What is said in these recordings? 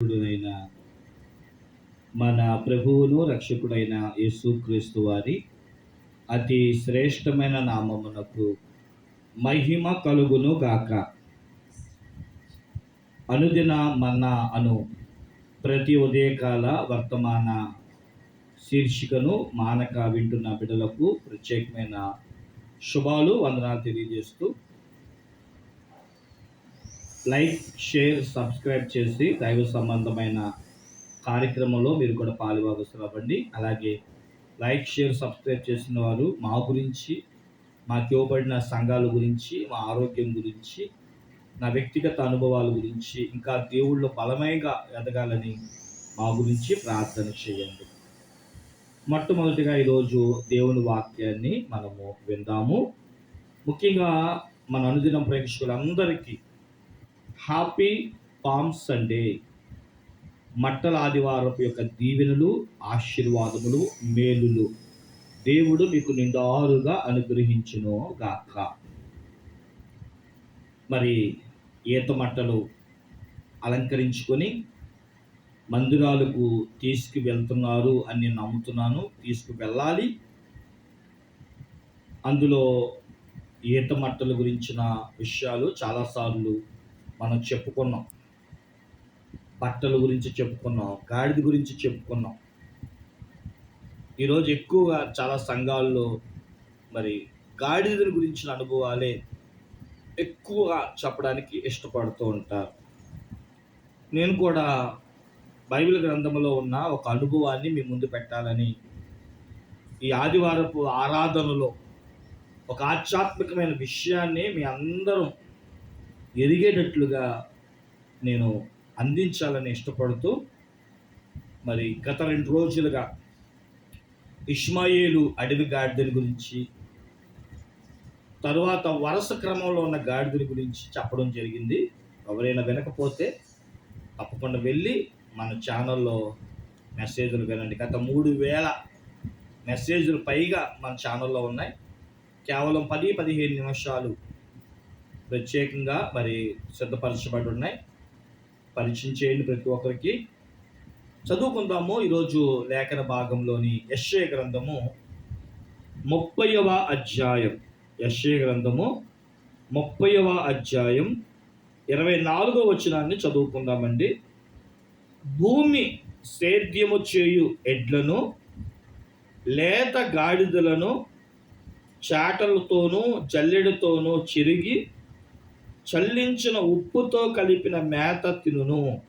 రక్షకుడైన మన ప్రభువును రక్షకుడైన యేసుక్రీస్తు వారి అతి శ్రేష్టమైన నామమునకు మహిమ కలుగును గాక. అనుదిన మన్నా అను ప్రతి ఉదయకాల వర్తమాన శీర్షికను మానక వింటున్న బిడ్డలకు ప్రత్యేకమైన శుభాలు వందనాలు తెలియజేస్తూ లైక్ షేర్ సబ్స్క్రైబ్ చేసి దైవ సంబంధమైన కార్యక్రమంలో మీరు కూడా పాలుభాగస్తులవ్వండి అలాగే లైక్ షేర్ సబ్స్క్రైబ్ చేసిన వారు మా గురించి మాకు ఇవ్వబడిన సంఘాల గురించి మా ఆరోగ్యం గురించి నా వ్యక్తిగత అనుభవాల గురించి ఇంకా దేవుళ్ళు బలమైగా ఎదగాలని మా గురించి ప్రార్థన చేయండి. మొట్టమొదటిగా ఈరోజు దేవుని వాక్యాన్ని మనము విందాము. ముఖ్యంగా మన అనుదినం ప్రేక్షకులందరికీ హ్యాపీ పామ్ సండే మట్టల ఆదివారపు యొక్క దీవెనలు ఆశీర్వాదములు మేలులు దేవుడు మీకు నిండారుగా అనుగ్రహించును గాక. మరి ఈత మట్టలు అలంకరించుకొని మందిరాలకు తీసుకువెళ్తున్నారు అని నేను నమ్ముతున్నాను. తీసుకువెళ్ళాలి అందులో ఈత మట్టల గురించిన విషయాలు చాలాసార్లు మనం చెప్పుకున్నాం. బట్టల గురించి చెప్పుకున్నాం గాడిద గురించి చెప్పుకున్నాం. ఈరోజు ఎక్కువగా చాలా సంఘాల్లో మరి గాడిదల గురించిన అనుభవాలే ఎక్కువగా చెప్పడానికి ఇష్టపడుతూ ఉంటారు. నేను కూడా బైబిల్ గ్రంథంలో ఉన్న ఒక అనుభవాన్ని మీ ముందు పెట్టాలని ఈ ఆదివారపు ఆరాధనలో ఒక ఆధ్యాత్మికమైన విషయాన్ని మీ అందరం ఎదిగేటట్లుగా నేను అందించాలని ఇష్టపడుతూ మరి గత రెండు రోజులుగా ఇష్మాయేలు అడవి గాడిదల గురించి తరువాత వరుస క్రమంలో ఉన్న గాడిదల గురించి చెప్పడం జరిగింది. ఎవరైనా వినకపోతే తప్పకుండా వెళ్ళి మన ఛానల్లో మెసేజ్లు వినండి. గత మూడు వేల మెసేజ్లు పైగా మన ఛానల్లో ఉన్నాయి. కేవలం పది పదిహేను నిమిషాలు ప్రత్యేకంగా మరి సిద్ధపరచబడి ఉన్నాయి పరిచయం చేయండి ప్రతి ఒక్కరికి. చదువుకుందాము. ఈరోజు లేఖన భాగంలోని యశ్వ గ్రంథము ముప్పైవ అధ్యాయం. యశ్వ గ్రంథము ముప్పైవ అధ్యాయం ఇరవై నాలుగో వచనాన్ని చదువుకుందామండి. భూమి సేద్యము చేయు ఎడ్లను లేత గాడిదలను చాటలతోనూ జల్లెడతోనూ చిరిగి చల్లించిన ఉప్పుతో కలిపిన మేత తినును.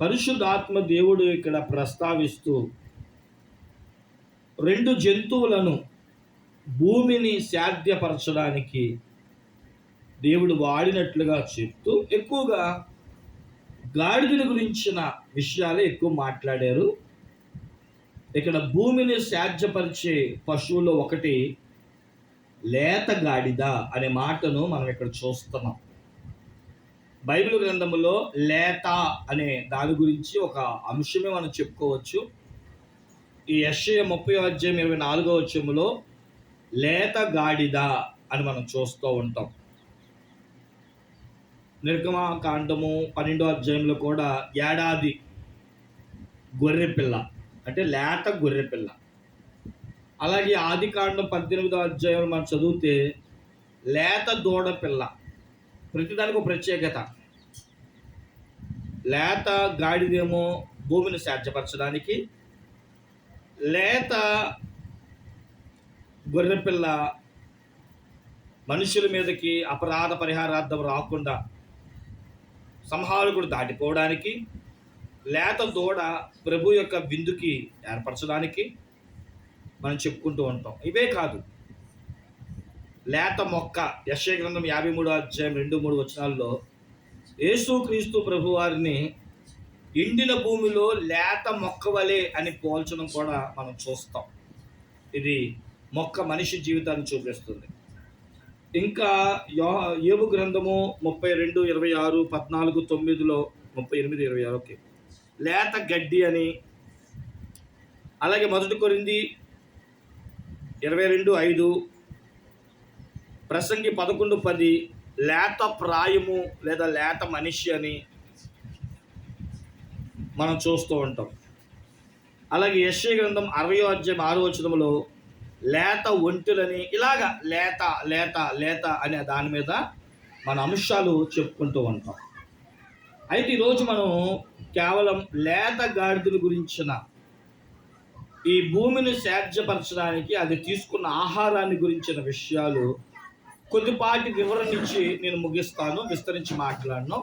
పరిశుద్ధాత్మ దేవుడు ఇక్కడ ప్రస్తావిస్తూ రెండు జంతువులను భూమిని సాధ్యపరచడానికి దేవుడు వాడినట్లుగా చెప్తూ ఎక్కువగా గాడిదల గురించిన విషయాలే ఎక్కువ మాట్లాడారు. ఇక్కడ భూమిని సాధ్యపరిచే పశువులు ఒకటి లేత గాడిద అనే మాటను మనం ఇక్కడ చూస్తున్నాం. బైబిల్ గ్రంథములో లేత అనే దాని గురించి ఒక అంశమే మనం చెప్పుకోవచ్చు. ఈ యశ్య ముప్పై అధ్యాయం ఇరవై నాలుగో వచ్చములో లేత గాడిద అని మనం చూస్తూ ఉంటాం. నిర్గమ కాండము పన్నెండో అధ్యాయంలో కూడా ఏడాది గొర్రెపిల్ల అంటే లేత గొర్రెపిల్ల. అలాగే ఆది కాండం పద్దెనిమిదో అధ్యాయంలో మనం చదివితే లేత దూడ పిల్ల. ప్రతిదానికి ఒక ప్రత్యేకత. లేత గాడిదేమో భూమిని సాధ్యపరచడానికి లేత గొర్రెపిల్ల మనుషుల మీదకి అపరాధ పరిహారార్థం రాకుండా సంహారకుడు దాటిపోవడానికి లేత దూడ ప్రభు యొక్క విందుకి ఏర్పరచడానికి మనం చెప్పుకుంటూ ఉంటాం. ఇవే కాదు. లేత మొక్క యశ్య గ్రంథం యాభై మూడు అధ్యాయం రెండు మూడు వచనాల్లో యేసుక్రీస్తు ప్రభు వారిని ఎండిన భూమిలో లేత మొక్క వలె అని పోల్చడం కూడా మనం చూస్తాం. ఇది మొక్క మనిషి జీవితాన్ని చూపిస్తుంది. ఇంకా యో ఏబు గ్రంథము ముప్పై రెండు ఇరవై ఆరు పద్నాలుగు తొమ్మిదిలో ముప్పై ఎనిమిది ఇరవై ఆరు ఓకే. లేత గడ్డి అని అలాగే మొదటి కొరింది ఇరవై రెండు ఐదు. ప్రసంగి పదకొండు పది. లేత ప్రాయము లేదా లేత మనిషి అని మనం చూస్తూ ఉంటాం. అలాగే యశ్వ గ్రంథం అరవయో అధ్యాయం ఆరో వచనంలో లేత ఒంటెలని ఇలాగా లేత లేత లేత అనే దాని మీద మన అంశాలు చెప్పుకుంటూ ఉంటాం. అయితే ఈరోజు మనం కేవలం లేత గాడిదల గురించిన ఈ భూమిని సేద్యపరచడానికి అది తీసుకున్న ఆహారాన్ని గురించిన విషయాలు కొద్దిపాటి వివరణ ఇచ్చి నేను ముగిస్తాను విస్తరించి మాట్లాడను.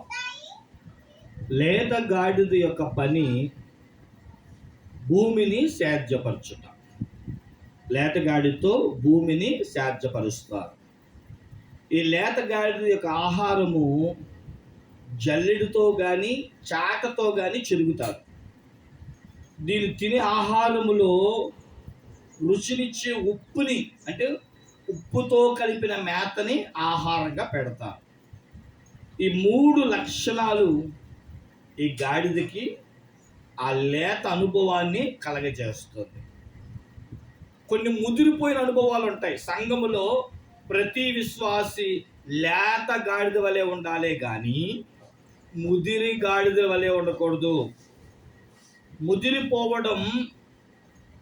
లేత గాడిద యొక్క పని భూమిని సేద్యపరచుట లేతగాడితో భూమిని సేద్యపరుస్తారు ఈ లేతగాడి యొక్క ఆహారము జల్లెడితో కానీ చాటతో కానీ చిరుగుతారు. దీన్ని తినే ఆహారములో రుచినిచ్చే ఉప్పుని అంటే ఉప్పుతో కలిపిన మేతని ఆహారంగా పెడతారు. ఈ మూడు లక్షణాలు ఈ గాడిదకి ఆ లేత అనుభవాన్ని కలగజేస్తుంది. కొన్ని ముదిరిపోయిన అనుభవాలు ఉంటాయి. సంఘములో ప్రతి విశ్వాసి లేత గాడిద వలె ఉండాలే కానీ ముదిరి గాడిద వలె ఉండకూడదు. ముదిరిపోవడం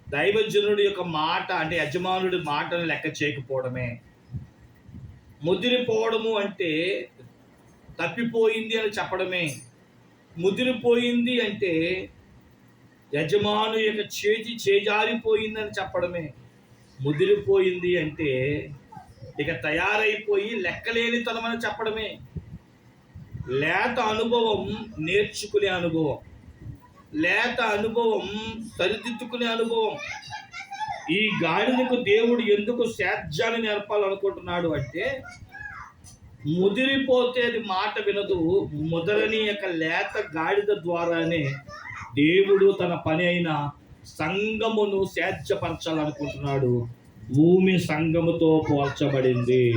దైవజనుడి యొక్క మాట అంటే యజమానుడి మాటను లెక్క చేయకపోవడమే. ముదిరిపోవడము అంటే తప్పిపోయింది అని చెప్పడమే. ముదిరిపోయింది అంటే యజమాను యొక్క చేతి చేజారిపోయిందని చెప్పడమే. ముదిరిపోయింది అంటే ఇక తయారైపోయి లెక్కలేనితనమని చెప్పడమే. లేత అనుభవం నేర్చుకునే అనుభవం. లేత అనుభవం సరిదిద్దుకునే అనుభవం. ఈ గాడిదకు దేవుడు ఎందుకు సేద్యాన్ని నేర్పాలనుకుంటున్నాడు అంటే ముదిరిపోతే అది మాట వినదు. ముదరని యొక్క లేత గాడిద ద్వారానే దేవుడు తన పని అయిన సంగమును సేద్యపరచాలనుకుంటున్నాడు. భూమి సంగముతో పోల్చబడింది.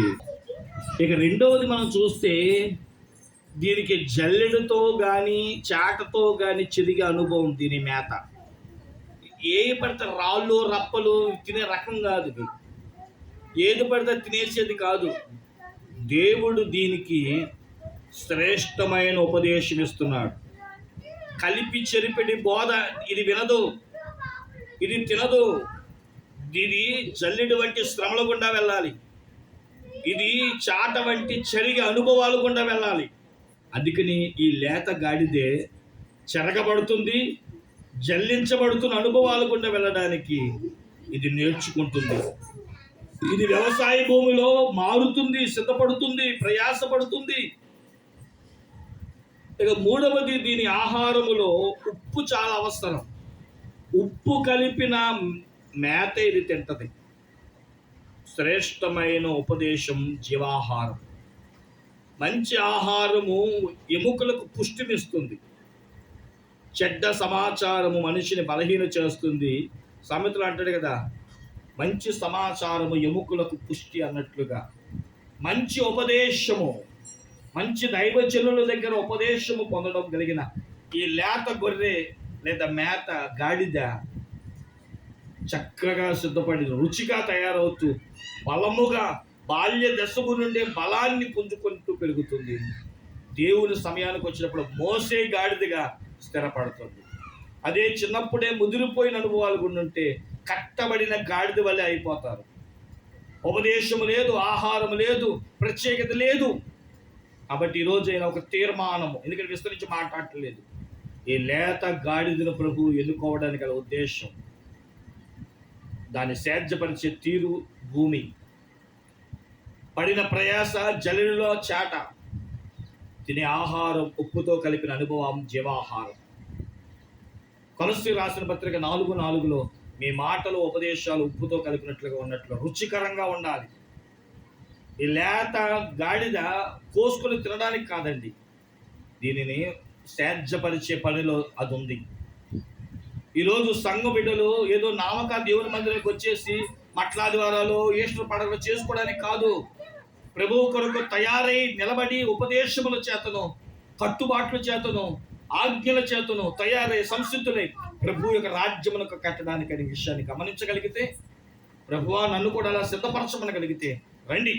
ఇక రెండవది మనం చూస్తే దీనికి జల్లెడతో కానీ చాటతో కానీ చెరిగే అనుభవం దీని మేత. ఏది పడితే రాళ్ళు రప్పలు తినే రకం కాదు ఇది. ఏది పడితే తినేసేది కాదు. దేవుడు దీనికి శ్రేష్టమైన ఉపదేశం ఇస్తున్నాడు. కలిపి చెరిపెడి బోధ ఇది వినదు. ఇది తినదు. ఇది జల్లెడు వంటి శ్రమల గుండా వెళ్ళాలి. ఇది చాట వంటి చెరిగే అనుభవాలు గుండా వెళ్ళాలి. అందుకని ఈ లేత గాడిదే చెరగబడుతుంది జల్లించబడుతున్న అనుభవాలు గుండా వెళ్ళడానికి ఇది నేర్చుకుంటుంది. ఇది వ్యవసాయ భూమిలో మారుతుంది సిద్ధపడుతుంది ప్రయాసపడుతుంది. ఇక మూడవది దీని ఆహారములో ఉప్పు చాలా అవసరం. ఉప్పు కలిపిన మేత ఇది తింటది. శ్రేష్టమైన ఉపదేశం జీవాహారం. మంచి ఆహారము ఎముకలకు పుష్టినిస్తుంది. చెడ్డ సమాచారము మనిషిని బలహీన చేస్తుంది. సామెతలు అంటాడు కదా మంచి సమాచారము ఎముకలకు పుష్టి అన్నట్లుగా. మంచి ఉపదేశము మంచి దైవజనుల దగ్గర ఉపదేశము పొందడం కలిగిన ఈ లేత గొర్రె లేదా మేత గాడిద చక్కగా సిద్ధపడి రుచిగా తయారవుతూ బలముగా బాల్య దశకు నుండే బలాన్ని పుంజుకుంటూ పెరుగుతుంది. దేవుని సమయానికి వచ్చినప్పుడు మోసే గాడిదగా స్థిరపడుతుంది. అదే చిన్నప్పుడే ముదిరిపోయిన అనుభవాలు ఉండుంటే ఉంటే కట్టబడిన గాడిద వల్లే అయిపోతారు. ఉపదేశము లేదు ఆహారం లేదు ప్రత్యేకత లేదు. కాబట్టి ఈరోజు అయినా ఒక తీర్మానము. ఎందుకంటే విస్తరించి మాట్లాడలేదు ఈ లేత గాడిదను ప్రభు ఎన్నుకోవడానికి గల ఉద్దేశం. దాన్ని సేద్యపరిచే తీరు భూమి. పడిన ప్రయాస జలిలో చాట. తినే ఆహారం ఉప్పుతో కలిపిన అనుభవం జీవాహారం. కొలసి రాసిన పత్రిక నాలుగు నాలుగులో మీ మాటలు ఉపదేశాలు ఉప్పుతో కలిపినట్లుగా ఉన్నట్లు రుచికరంగా ఉండాలి. ఈ లేత గాడిద కోసుకొని తినడానికి కాదండి. దీనిని సేద్యపరిచే పనిలో అది ఉంది ఈరోజు సంఘ బిడ్డలు ఏదో నామక దేవుని మందిరానికి వచ్చేసి మట్లాదివారాలు ఈస్టర్ పండుగలు చేసుకోవడానికి కాదు. ప్రభువు కొరకు తయారై నిలబడి ఉపదేశముల చేతను కట్టుబాట్ల చేతను ఆజ్ఞల చేతను తయారై సంసిద్ధులై ప్రభు యొక్క రాజ్యమునకు కట్టడానికి అనే విషయాన్ని గమనించగలిగితే ప్రభువా నన్ను కూడా అలా సిద్ధపరచమనగలిగితే రండి.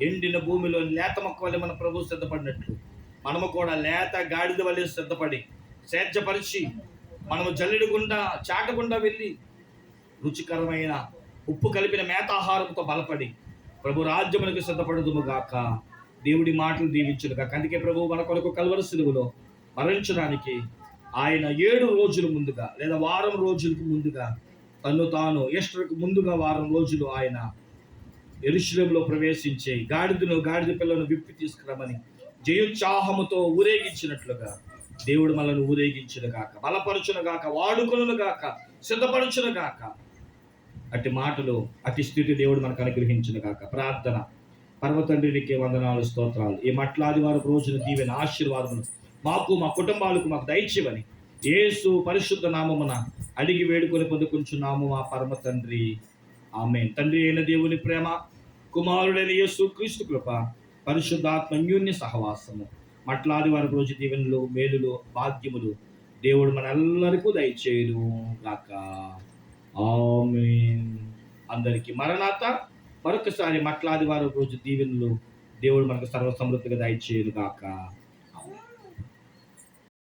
ఎండిన భూమిలో లేత మొక్క వల్ల మన ప్రభు సిద్ధపడినట్లు. మనము కూడా లేత గాడిద వల్లే సిద్ధపడి సేద్యపరిచి మనము జల్లెడు గుండా చాటకుండా వెళ్ళి రుచికరమైన ఉప్పు కలిపిన మేతాహారంతో బలపడి ప్రభు రాజ్యములకు సిద్ధపడదుము గాక దేవుడి మాటలు దీవించును గాక అందుకే ప్రభు మన కొరకు కలవర సిలువలో మరణించడానికి ఆయన ఏడు రోజుల ముందుగా లేదా వారం రోజులకు ముందుగా తను తాను ఎస్టర్కు ముందుగా వారం రోజులు ఆయన ఎరుశ్రంలో ప్రవేశించే గాడిదను గాడిద పిల్లను విప్పి తీసుకురమని జయోత్సాహముతో ఊరేగించినట్లుగా దేవుడు మనల్ని ఊరేగించును గాక బలపరచును గాక వాడుకును గాక సిద్ధపరచును గాక అట్టి మాటలు అతి స్థితి దేవుడు మనకు అనుగ్రహించిన కాక ప్రార్థన. పర్వతండ్రికి వందనాలు స్తోత్రాలు. ఈ మట్లాదివారం రోజున దీవెన ఆశీర్వాదములు మాకు మా కుటుంబాలకు మాకు దయచేవని ఏసు పరిశుద్ధ నామమున అడిగి వేడుకొని పొందుకుంటున్నాము మా పరమ తండ్రి ఆమె తండ్రి అయిన దేవుని ప్రేమ కుమారుడైన యేసు క్రీస్తు కృప పరిశుద్ధాత్మన్యూన్య సహవాసము. మట్లాది వారి రోజు దీవెనలు మేలులు భాగ్యములు దేవుడు మనందరికీ దయచేయును గాక. ఆమేన్. అందరికీ మరణాత మరొకసారి మట్లాది వారు రోజు దీవెనలు దేవుడు మనకు సర్వ సమృద్ధిగా దయచేయును